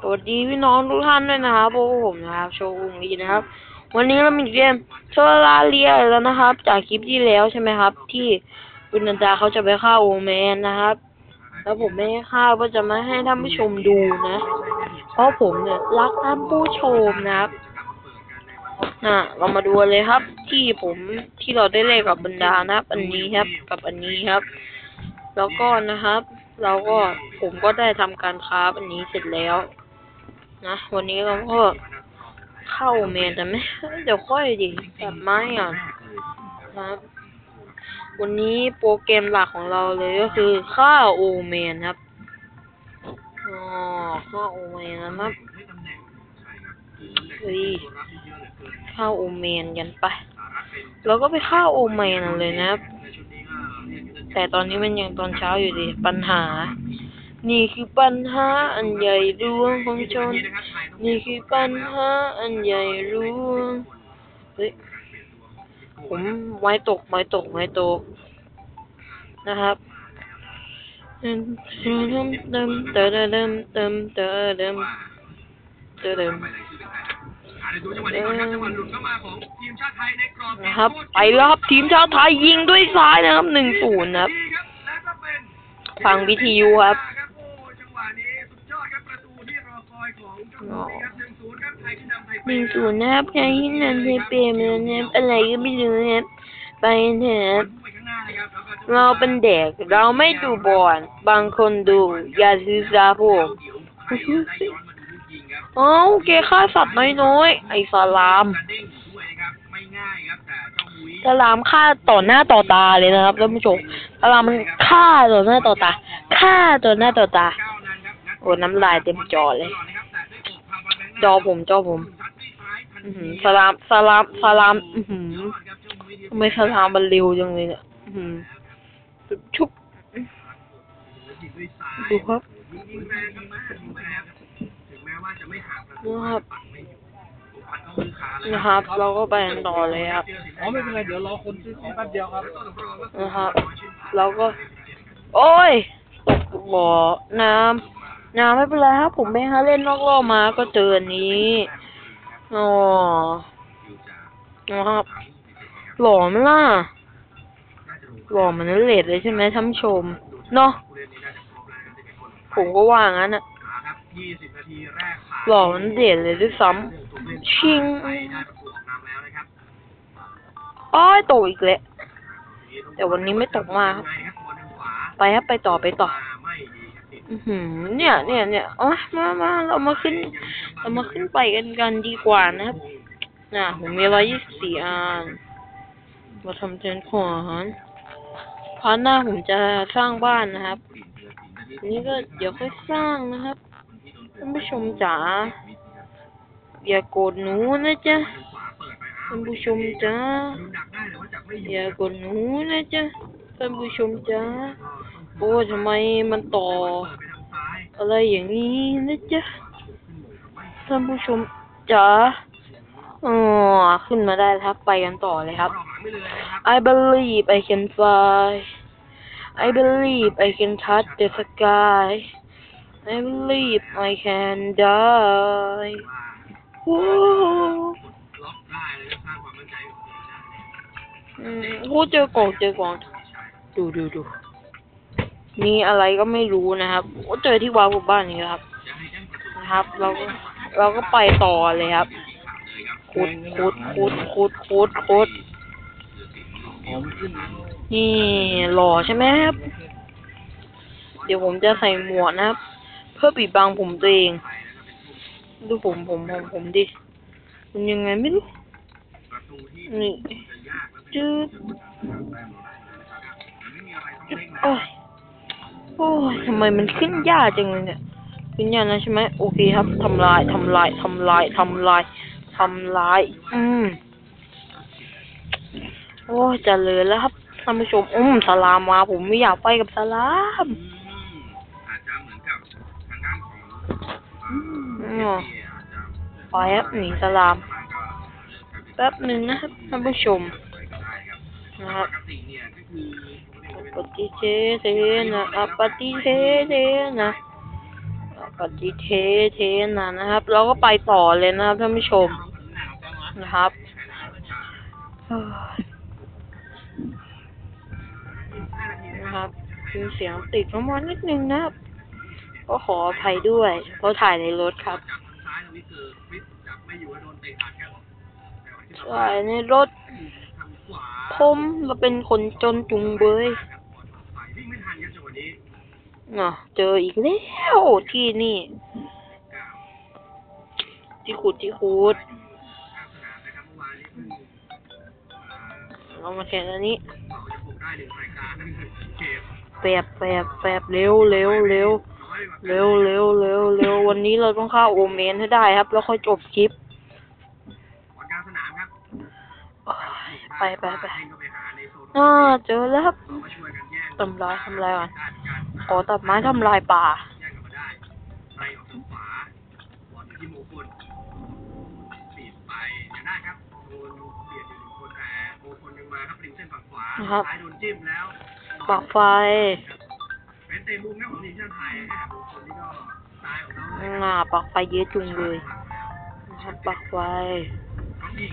สวัสดีพี่น้องทุกท่านด้วยนะครับพวกผมนะครับ โชว์วงลีนะครับ วันนี้เรามีเกมโซลาเรียแล้วนะครับ จากคลิปที่แล้วใช่ไหมครับ ที่คุณนันจาเขาจะไปฆ่าโอแมนนะครับ แล้วผมไม่ให้ฆ่าก็จะมาให้ท่านผู้ชมดูนะ เพราะผมเนี่ยรักท่านผู้ชมนะครับน่ะเรามาดูเลยครับ ที่ผมที่เราได้เล่นกับบรรดานะครับ อันนี้ครับ กับอันนี้ครับ แล้วก็นะครับ เราก็ผมก็ได้ทำการค้าอันนี้เสร็จแล้ว นะ วันนี้เราก็เข้าเมนแต่ไม่เดี๋ยวค่อยดิแบบไม้อะนะครับวันนี้โปรแกรมหลักของเราเลยก็คือฆ่าโอเมนครับอ๋อฆ่าโอเมนนะครับเฮ้ยฆ่าโอเมนกันไป เราก็ไปฆ่าโอเมนเลยนะครับ แต่ตอนนี้มันยังตอนเช้าอยู่ดิปัญหา นี่คือปัญหาอันใหญ่หลวงของชน นี่คือปัญหาอันใหญ่หลวงเฮ้ยผมไม้ตกไม้ตกไม้ตก นะครับเติมเติมเติมเติมเติมเติมเติม นะครับ ไปรอบทีมชาติไทยยิงด้วยซ้ายนะครับหนึ่งศูนย์ครับฟังวิทยุครับหนึ่งศูนย์นะครับใครที่นำไปเปลี่ยนนะครับอะไรก็ไม่รู้นะครับไปเถอะเราเป็นเด็กเราไม่ดูบอลบางคนดูอย่าซื้อซาพวก เอาเกฆ่าสัตว์น้อยๆ ไอ้สลามสลามฆ่าต่อหน้าต่อตาเลยนะครับท่านผู้ชมสลามมันฆ่าต่อหน้าต่อตาฆ่าต่อหน้าต่อตา โอ้น้ำลายเต็มจอเลย จอผมจอผมสลามสลามสลามทำไมสลามมันเร็วจังเลยเนี่ยชุบดูครับ นะครับปัดไม่อยู่ปัดเข้ามือขาเลยนะครับ เราก็ไปกันต่อเลยครับอ๋อไม่เป็นไรเดี๋ยวรอคนซื้อของแป๊บเดียวครับนะครับ เราก็ โอ้ยตกบ่อน้ำน้ำไม่เป็นไรครับ ผมไปหาเล่นนอกรอบมาก็เจออันนี้อ๋อนะครับ หล่อไหมล่ะหล่อเหมันนั่นเลดเลยใช่ไหมท่านผู้ชม เนาะผมก็ว่างั้นอะ ครับ20นาทีแรกผ่านหล่อเหมันเด่นเลยด้วยซ้ำชิงไปได้ประตูออกนำแล้วนะครับอ้อยตกอีกแล้วแต่วันนี้ไม่ตกมากครับยังไงครับบอลทางขวาไปครับไปต่อไปต่อมาไม่ดีครับติดอือหือเนี่ยเนี่ยเนี่ยเอามามามาเรามาขึ้น เรามาขึ้นไปกันกันดีกว่านะครับน่ะผมมีร้อยยี่สิบสี่อันมาทำเทนขวานพาร์ทหน้าผมจะสร้างบ้านนะครับอันนี้ก็เดี๋ยวค่อยสร้างนะครับ ท่านผู้ชมจ๋าอย่าโกรธหนูนะจ๊ะท่านผู้ชมจ๋าดูดักได้แต่ว่าอย่าโกดหนูนะจ๊ะท่านผู้ชมจ๊ะโอ้ทำไมมันต่อ อะไรอย่างนี้นะจ๊ะท่านผู้ชมจ๋าอ๋อขึ้นมาได้แล้วครับไปกันต่อเลยครับ I believe I can fly I believe I can touch the sky I believe I can die โอ้ล็อกได้เลยครับสร้างความมั่นใจของทีมชาติอืมโอ้เจอกล่องเจอกล่องดูดูดูมีอะไรก็ไม่รู้นะครับโอ้เจอที่วางบนบ้านนี้ครับจะให้แจ้งประตูนะครับ เราก็เราก็ไปต่อเลยครับขุดขุดขุดขุดขุดขุดหอมขึ้นนี่หล่อใช่ไหมครับ เดี๋ยวผมจะใส่หมวกนะครับ เพื่อปิดบังผมตัวเอง ดูผมผมผมผมดิ มันยังไงไม่รู้ นี่จืดจืดโอ้ยโอ้ยทำไมมันขึ้นยากจังเลยเนี่ยขึ้นยากนะใช่ไหมโอเคครับทำลายทำลายทำลายทำลายทำลาย อืมโอ้ยเจริญแล้วครับท่านผู้ชมอืมสลามมาผมไม่อยากไปกับสลาม อ่ออืเอมเชียอาจจะไปครับหนีสลาม แป๊บหนึ่งนะครับท่านผู้ชมนะครับปกติเนี่ยก็คือปฏิเทเทนะปฏิเทเทนะปฏิเทเทนะนะครับ เราก็ไปต่อเลยนะครับท่านผู้ชมนะครับนะครับมีเสียงติดเข้ามานิดนึงนะครับ ก็ขออภัยด้วย เพราะถ่ายในรถครับจากทางซ้ายตรงนี้คือคริสจับไม่อยู่แล้วโดนเตะอัดครับถ่ายในรถ ผมเราเป็นคนจนจุงเบยครับบอลฝั่งวิ่งไม่ทันครับจังหวะนี้อะเจออีกแล้วที่นี่ ที่ขุดที่ขุดเอานนี้เพิ่งเรามาแข่งอันนี้เราจะปลุกได้หนึ่งรายกรนั่นคือเกมแปบแปบแปบเร็วเร็วเร็ว เร็วเร็วเร็วเร็ววันนี้เราต้องเข้าโอเมนให้ได้ครับ แล้วค่อยจบคลิปบอลกลางสนามครับไปไปไปวิ่งเข้าไปหาในโซนอ่าเจอแล้วครับเรามาช่วยกันแย่งทำลายทำลายก่อนได้เหมือนกันขอตัดไม้ทำลายป่าแย่งกันมาได้ไล่ออกทางขวาบอลอยู่ที่โมกุลปีดไปยังได้ครับโดนเบียดอยู่หนึ่งคนแต่โมกุลยังมาครับริมเส้นฝั่งขวานะครับซ้ายโดนจิ้มแล้วปากไฟ เป็นเตะมุมครับของทีมชาติไทยนะโมกุลนี่ก็ซ้ายของเขาเลยอ่าปากไฟเยอะจุงเลยนะครับปากไฟเขายิง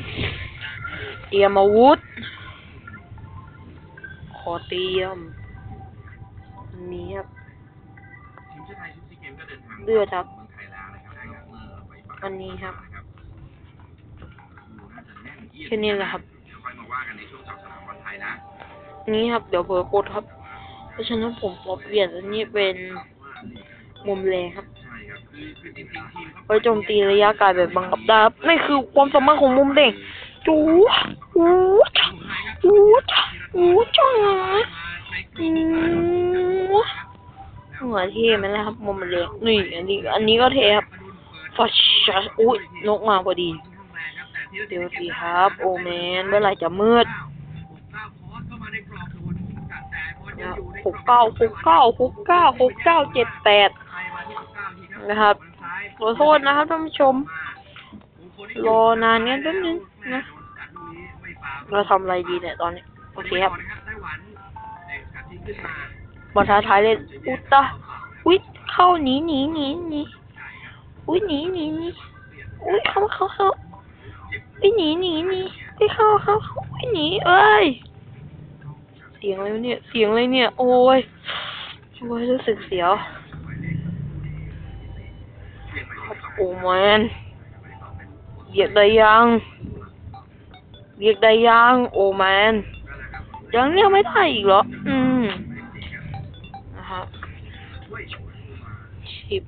เตรียมอาวุธ ขอเตรียมมีครับ ทีมชาติไทยชุดซีเกมก็เดินทางเลือดครับ เมืองไทยแล้วนะครับเมื่อไปปักอันนี้ครับดูน่าจะแน่นเอียดแค่นี้แหละครับ เดี๋ยวค่อยมาว่ากันในช่วงจับสนามบอลไทยนะ นี่ครับ เดี๋ยวเผลอกดครับ เพราะฉะนั้นผมขอเปลี่ยนอันนี้เป็นมุมแรงครับใช่ครับคือคือจริงๆทีมเขาไว้โจมตีระยะไกลแบบบังคับได้ครับนี่คือความสามารถของมุมเด้งจูวูจ้าวูจ้าวูจ้าอืมหัวเท่ไหมล่ะครับมุมเล็กนี่อันนี้ อันนี้ก็เท่ครับฟัชชัสอุ้ยนกมาพอดี เดี๋ยวสิครับ โอแมนเมื่อไหร่จะมืดนะ หกเก้าหกเก้าหกเก้าหกเก้าเจ็ดแปดนะครับขอโทษนะครับท่านผู้ชม รอนานเงั้นแป๊บนึงนะเราทำอะไรดีเนี่ยตอนนี้ โอเคครับบอลท้าท้ายเล่นอุยตาอุ้ยเข้าหนีหนีหนีหนีอุ้ยหนีหนีหนีอุ้ยเข้าเข้าเข้าอุ้ยหนีหนีหนีอุ้ยเข้าเข้าเข้าอุ้ยหนีเอ้ย สียงอะไรวะเนี่ย เสียงอะไรเนี่ย โอ้ยโอ้ยรู้สึกเสียว โอ้แมนเรียกได้ยัง เรียกได้ยัง โอ้แมนยังเรียกไม่ได้อีกเหรอ อืมนะครับคลิป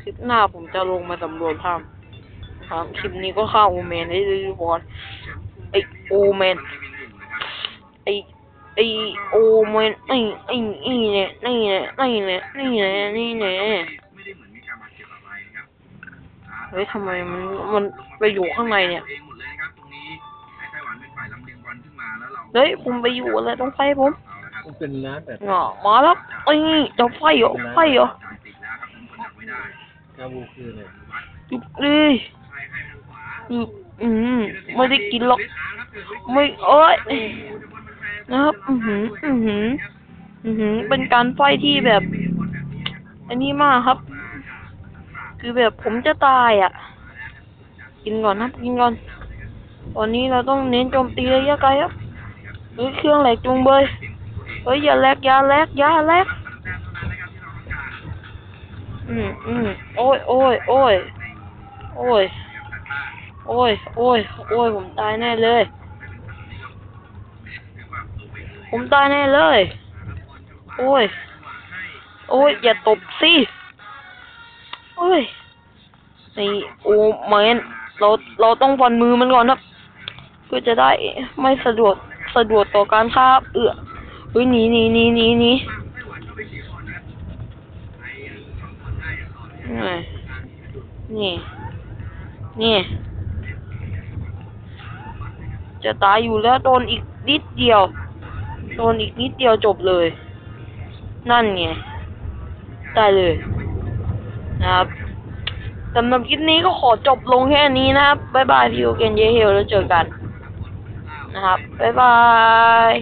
คลิปหน้าผมจะลงมาสำรวจภาพนะครับคลิปนี้ก็เข้าโอเมนได้เลยทุกคนไอโอเมนไอ ไอโอเมนไอไอไอเนี่ยนี่เนี่ยนี่เนี่ยนี่เนี่ยนี่เนี่ยไม่ได้เหมือนมีการบาดเจ็บอะไรครับเฮ้ยทำไมมันมันไปอยู่ข้างในเนี่ยเองหมดเลยนะครับตรงนี้ให้ไต้หวันเป็นฝ่ายลำเลียงบอลขึ้นมาแล้วเราเฮ้ยผมไปอยู่อะไรตรงไฟผมเอาละครับมันเป็นน้ำแบบเงาะมาแล้วไอ้ยจะไฟเหรอไฟเหรอจ่ายติดแล้วครับยังคนดักไม่ได้กาบูคืออะไรจุดเลยใครให้ทางขวาอืมอืมไม่ได้กินหรอกไม่เอ้ย นะครับ อือหือ อือหือ อือหือ เป็นการไฟที่แบบ อันนี้มากครับ คือแบบผมจะตายอะ กินก่อนนะกินก่อน ตอนนี้เราต้องเน้นโจมตีระยะไกลครับเฮ้ยเครื่องแหลกจุงเบย เฮ้ยอย่าแลกอย่าแลกอย่าแลกอืมอืมโอ้ยโอ้ยโอ้ยโอ้ยโอ้ยโอ้ยโอ้ยผมตายแน่เลย ผมตายแน่เลย โอ้ย โอ้ย อย่าตบสิโอ้ยนี่โอ้แมนเรา เราต้องฟันมือมันก่อนครับ เพื่อจะได้ไม่สะดวก สะดวกต่อการฆ่าเอือเฮ้ยหนีหนีหนีหนีหนีนี่ นี่นี่จะตายอยู่แล้วโดนอีกนิดเดียว โดนอีกนิดเดียวจบเลย นั่นไงได้เลยนะครับสำหรับคลิปนี้ก็ขอจบลงแค่นี้นะครับ บ๊ายบายพิวเกนเยเฮลแล้วเจอกัน นะครับ บ๊ายบาย